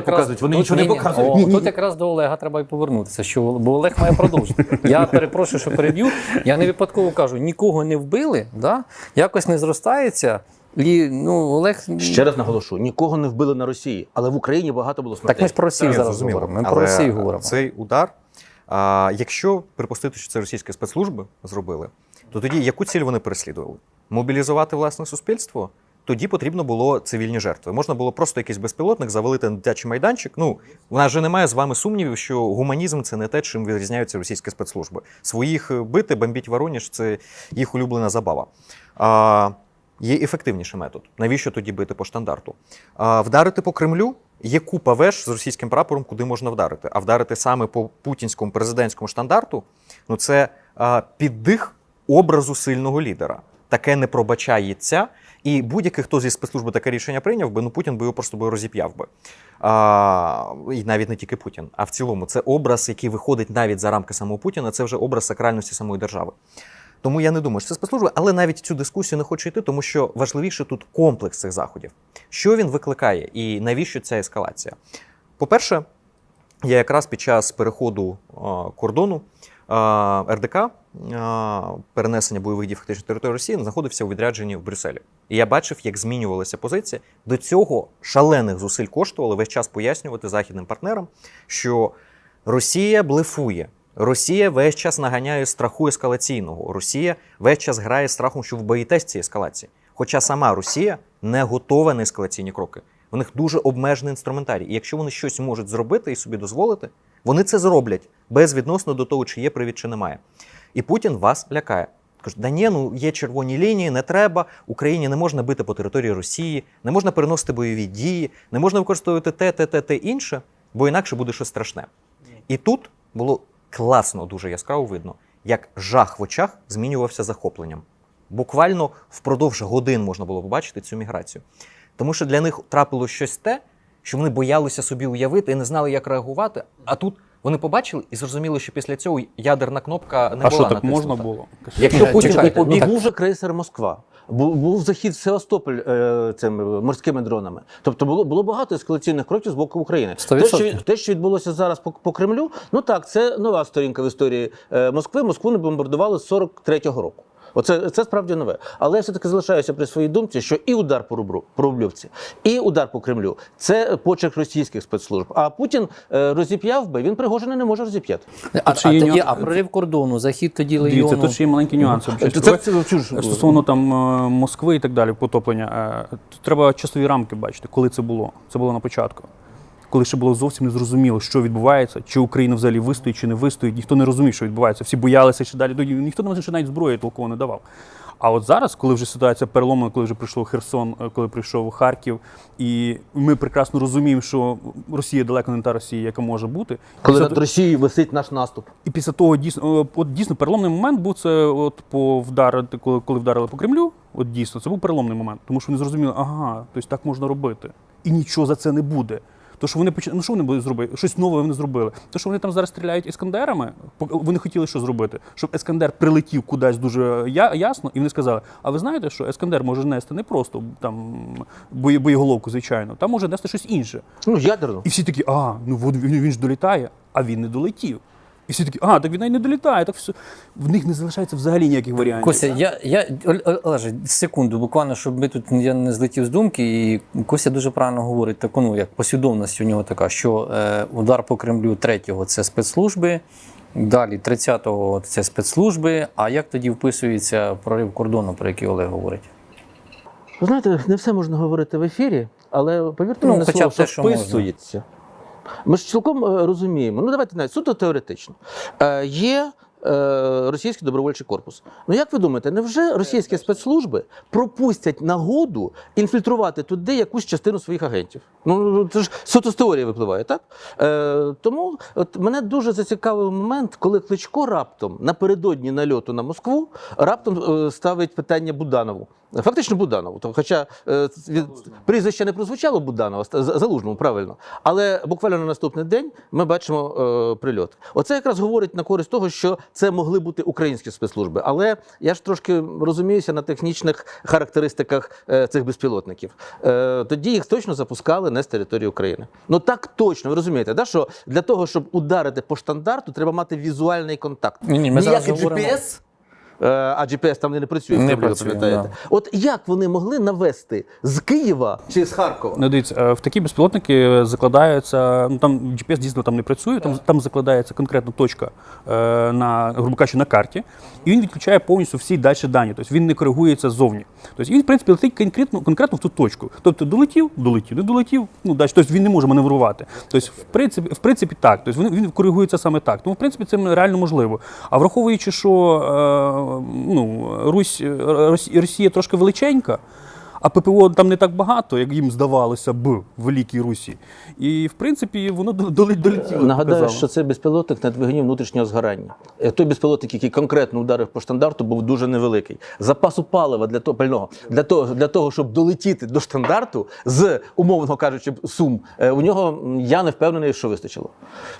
показують, вони тут- нічого не ні-ні. О, тут якраз до Олега треба і повернутися, що бо Олег має продовжити. Я перепрошую, що переб'ю. Я не випадково кажу, нікого не вбили, да? якось не зростається. І, ну, Олег, Ще раз наголошую, нікого не вбили на Росії, але в Україні багато було смертей. так ми ж про Росію зараз зрозуміло. говоримо. Ми Але про Росію говоримо. Цей удар. А, якщо припустити, що це російські спецслужби зробили, то тоді яку ціль вони переслідували? Мобілізувати власне суспільство? Тоді потрібно було цивільні жертви. Можна було просто якийсь безпілотник завалити на дитячий майданчик. Ну, в нас же немає з вами сумнівів, що гуманізм це не те, чим відрізняються російські спецслужби. Своїх бити, бомбіть Воронеж це їх улюблена забава. А, є ефективніший метод. Навіщо тоді бити по штандарту? А, вдарити по Кремлю є купа веж з російським прапором, куди можна вдарити. А вдарити саме по путінському президентському штандарту ну це а, піддих образу сильного лідера. Таке не пробачається. І будь-який, хто зі спецслужби таке рішення прийняв би, ну Путін би його просто би розіп'яв би. А, і навіть не тільки Путін, а в цілому це образ, який виходить навіть за рамки самого Путіна, це вже образ сакральності самої держави. Тому я не думаю, що це спецслужби, але навіть цю дискусію не хочу йти, тому що важливіше тут комплекс цих заходів. Що він викликає і навіщо ця ескалація? По-перше, я якраз під час переходу кордону РДК перенесення бойових дій фактично території Росії знаходився у відрядженні в Брюсселі. І я бачив, як змінювалася позиція. До цього шалених зусиль коштувало весь час пояснювати західним партнерам, що Росія блефує. Росія весь час наганяє страху ескалаційного. Росія весь час грає страхом, що ви боїтесь цієї ескалації. Хоча сама Росія не готова на ескалаційні кроки. У них дуже обмежений інструментарій. І якщо вони щось можуть зробити і собі дозволити, вони це зроблять безвідносно до того, чи є привід, чи немає. І Путін вас лякає. Каже, да ні, ну є червоні лінії, не треба. Україні не можна бити по території Росії, не можна переносити бойові дії, не можна використовувати те, те, те, те інше, бо інакше буде щось страшне. І тут було класно, дуже яскраво видно, як жах в очах змінювався захопленням. Буквально впродовж годин можна було побачити цю міграцію. Тому що для них трапилось щось те, що вони боялися собі уявити і не знали, як реагувати. А тут вони побачили і зрозуміли, що після цього ядерна кнопка не А була що так натиснута. можна було? Якщо Путін не побіг, був вже крейсер Москва. Був, був захід в Севастополь е, цими морськими дронами. Тобто було, було багато ескалаційних кроків з боку України. Сто Те що, те, що відбулося зараз по, по Кремлю, ну так, це нова сторінка в історії е, Москви. Москву не бомбардували з 43-го року. Оце це справді нове. Але я все-таки залишаюся при своїй думці, що і удар по рубру по рублівці, і удар по Кремлю це почерк російських спецслужб. А Путін е, розіп'яв би, він Пригожина не може розіп'яти. А, ще а, є нюанс. а прорив кордону, захід тоді Дивіться, легіону. тут ще є маленький нюанс. Це, це, це, Стосовно там е, Москви і так далі, потоплення, е, тут треба часові рамки бачити, коли це було. Це було на початку. Коли ще було зовсім не зрозуміло, що відбувається, чи Україна взагалі вистоїть, чи не вистоїть. Ніхто не розумів, що відбувається. Всі боялися ще далі. Ніхто нам ще навіть зброї толково не давав. А от зараз, коли вже ситуація переломана, коли вже прийшов Херсон, е, коли прийшов Харків, і ми прекрасно розуміємо, що Росія далеко не та Росія, яка може бути. коли Після над Росією висить наш наступ. і після того дійсно, е, от дійсно переломний момент був це от по вдарити, коли, коли вдарили по Кремлю. От дійсно, це був переломний момент, тому що вони зрозуміли, ага, тобто так можна робити. І нічого за це не буде. То, що вони почали, ну що вони будуть зробити? Щось нове вони зробили. То, що вони там зараз стріляють іскандерами, пок- вони хотіли що зробити? Щоб ескандер прилетів кудись дуже я, ясно, і вони сказали: а ви знаєте, що ескандер може нести не просто там бої- боєголовку, звичайно, там може нести щось інше. Ну, ядерно. І всі такі, а, ну він, він ж долітає, а він не долетів. І всі такі, а, так він навіть не долітає, так все. В них не залишається взагалі ніяких варіантів. Костя, я, я Олеже, секунду, буквально, щоб ми тут я не злетів з думки, і Костя дуже правильно говорить, таку, ну, як послідовність у нього така, що е, удар по Кремлю 3-го – це спецслужби, далі 30-го – це спецслужби. А як тоді вписується прорив кордону, про який Олег говорить? Ви знаєте, не все можна говорити в ефірі, але повірте Ну, мені хоча слово, те, що що можна. Ми ж цілком е, розуміємо. Ну, давайте навіть суто теоретично. Е, є російський добровольчий корпус. Ну як ви думаєте, невже російські спецслужби пропустять нагоду інфільтрувати туди якусь частину своїх агентів? Ну це ж суто з теорії випливає, так? Е, тому от мене дуже зацікавив момент, коли Кличко раптом напередодні нальоту на Москву раптом е, ставить питання Буданову. Фактично Буданов. То, хоча е, від, прізвище не прозвучало Буданова, Залужному, правильно. Але буквально на наступний день ми бачимо е, прильот. Оце якраз говорить на користь того, що це могли бути українські спецслужби. Але я ж трошки розуміюся на технічних характеристиках е, цих безпілотників. Е, тоді їх точно запускали не з території України. Ну так точно, ви розумієте, да, що для того, щоб ударити по штандарту, треба мати візуальний контакт. Ні, ні, ми Ніякий зараз GPS, а GPS там не працює, Не працює, пам'ятаєте. да. От як вони могли навести з Києва чи з Харкова? Ну, дивіться, е, в такі безпілотники закладаються. Ну там GPS дійсно там не працює, там, там закладається конкретна точка е, на грубо кажучи, на карті, і він відключає повністю всі далі дані. Тобто він не коригується ззовні. Тобто він, в принципі, летить конкретно, конкретно в ту точку. Тобто долетів, долетів, не долетів, ну далі. Тобто він не може маневрувати. Тобто, в принципі, в принципі, так. Тобто він, він коригується саме так. Тому, в принципі, це реально можливо. А враховуючи, що е, ну, Русь, Росія, трошки величенька. А ППО там не так багато, як їм здавалося б в Великій Русі. І в принципі воно долетіло. Нагадаю, що це безпілотник на двигуні внутрішнього згорання. Е, Той безпілотник, який конкретно ударив по штандарту, був дуже невеликий. Запасу палива для того пального для того, для того, щоб долетіти до штандарту з умовно кажучи, сум, е, у нього я не впевнений, що вистачило.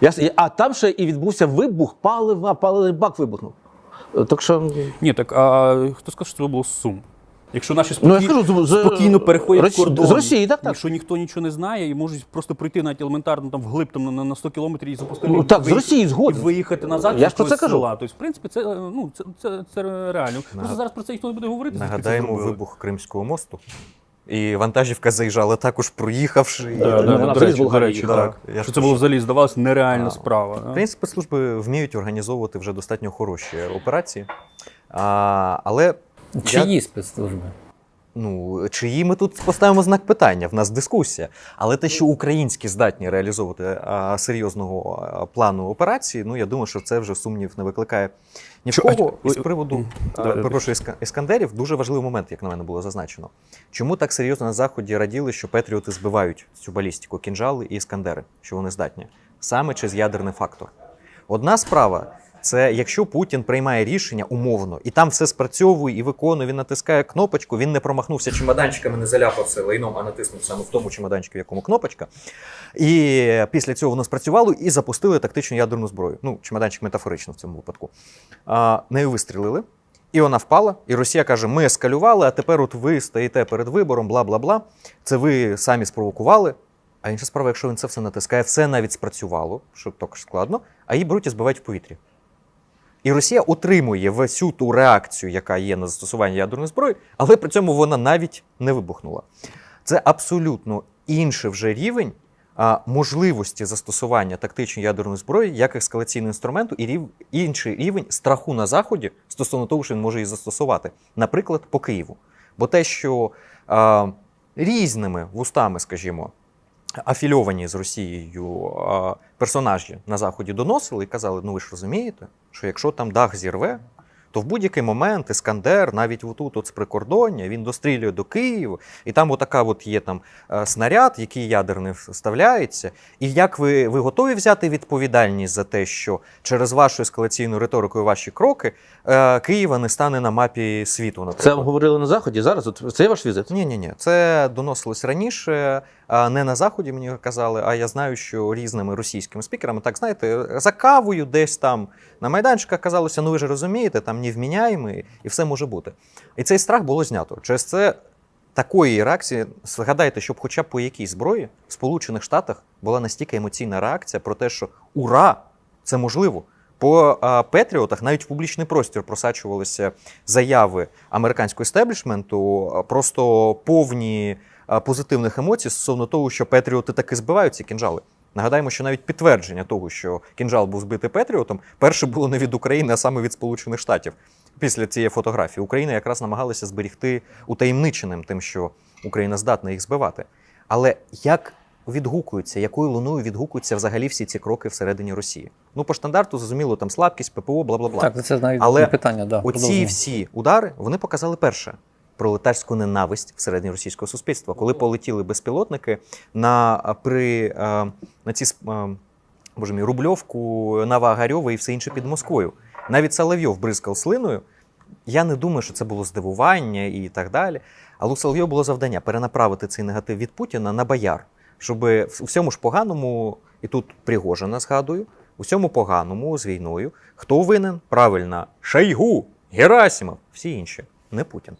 Я, а там ще і відбувся вибух палива, паливний бак вибухнув. Так що Ні, так а хто скаже, що це було з Сум? Якщо наші Ну, я спокій... кажу, з- спокійно переходять Росі- кордон, з Росії, так, так. що ніхто нічого не знає, і можуть просто пройти навіть елементарно там вглиб там, на, на 100 кілометрів і запустити. Ну, так, з Росії згоден. І виїхати назад Я з ж про це кажу. села. Тобто, в принципі, це, ну, це, це, це реально. Просто зараз про це ніхто не буде говорити. Нагадаємо вибух Кримського мосту. І вантажівка заїжджала також проїхавши. Да, І- да, Вона да, взагалі до речі, до речі, так. Я Що це було взагалі здавалося нереальна А, справа. В принципі, спецслужби вміють організовувати вже достатньо хороші операції. А, але Чиї спецслужби? Ну, чиї ми тут поставимо знак питання, в нас дискусія. Але те, що українські здатні реалізовувати а, серйозного а, плану операції, ну я думаю, що це вже сумнів не викликає ні в кого. І з приводу а, перепрошую, іскандерів, дуже важливий момент, як на мене було зазначено. Чому так серйозно на заході раділи, що Петріоти збивають цю балістику, кінжали і іскандери, що вони здатні? Саме через ядерний фактор. Одна справа це якщо Путін приймає рішення умовно, і там все спрацьовує і виконує, він натискає кнопочку, він не промахнувся чемоданчиками, не заляпався лайном, а натиснув саме в тому чемоданчику, в якому кнопочка. І після цього воно спрацювало і запустили тактичну ядерну зброю. Ну, чемоданчик метафорично в цьому випадку. А, нею вистрілили. І вона впала, і Росія каже: ми ескалювали, а тепер от ви стоїте перед вибором, бла бла бла. Це ви самі спровокували. А інша справа, якщо він це все натискає, все навіть спрацювало, що також складно, а її беруть і збивають в повітрі. І Росія отримує всю ту реакцію, яка є на застосування ядерної зброї, але при цьому вона навіть не вибухнула. Це абсолютно інший вже рівень а, можливості застосування тактичної ядерної зброї як ескалаційного інструменту, і рів, інший рівень страху на заході стосовно того, що він може її застосувати, наприклад, по Києву. Бо те, що а, різними вустами, скажімо, афільовані з Росією персонажі на заході доносили і казали: ну ви ж розумієте, що якщо там дах зірве, то в будь-який момент Іскандер, навіть отут от з прикордоння, він дострілює до Києва, і там отака от є там е, снаряд, який ядерний вставляється. І як ви, ви готові взяти відповідальність за те, що через вашу ескалаційну риторику і ваші кроки е, Києва не стане на мапі світу? Наприклад? це вам говорили на заході. Зараз от це є ваш візит? Ні, ні, ні. Це доносилось раніше, не на заході мені казали. А я знаю, що різними російськими спікерами, так знаєте, за кавою десь там на майданчиках казалося, ну ви ж розумієте, там невміняємо, і все може бути. І цей страх було знято. Через це такої реакції, згадайте, щоб хоча б по якій зброї в Сполучених Штатах була настільки емоційна реакція про те, що ура! Це можливо. По а, Петріотах навіть в публічний простір просачувалися заяви американського естеблішменту, просто повні позитивних емоцій стосовно того, що Петріоти таки збивають ці кінжали. Нагадаємо, що навіть підтвердження того, що кінжал був збитий Петріотом, перше було не від України, а саме від Сполучених Штатів. Після цієї фотографії Україна якраз намагалася зберігти утаємниченим тим, що Україна здатна їх збивати. Але як відгукуються, якою луною відгукуються взагалі всі ці кроки всередині Росії? Ну, по стандарту, зрозуміло, там слабкість, ППО, бла бла бла. Так, це навіть Але питання, да. Оці всі удари вони показали перше пролетарську ненависть всередині російського суспільства, коли полетіли безпілотники на а, при на ці боже мій, Рубльовку, Новоогарьове і все інше під Москвою. Навіть Соловйов бризкав слиною. я не думаю, що це було здивування і так далі. Але у Соловйова було завдання перенаправити цей негатив від Путіна на бояр, щоб у всьому ж поганому, і тут Пригожина згадую, у всьому поганому з війною, хто винен? Правильно, Шойгу, Герасимов, всі інші, не Путін.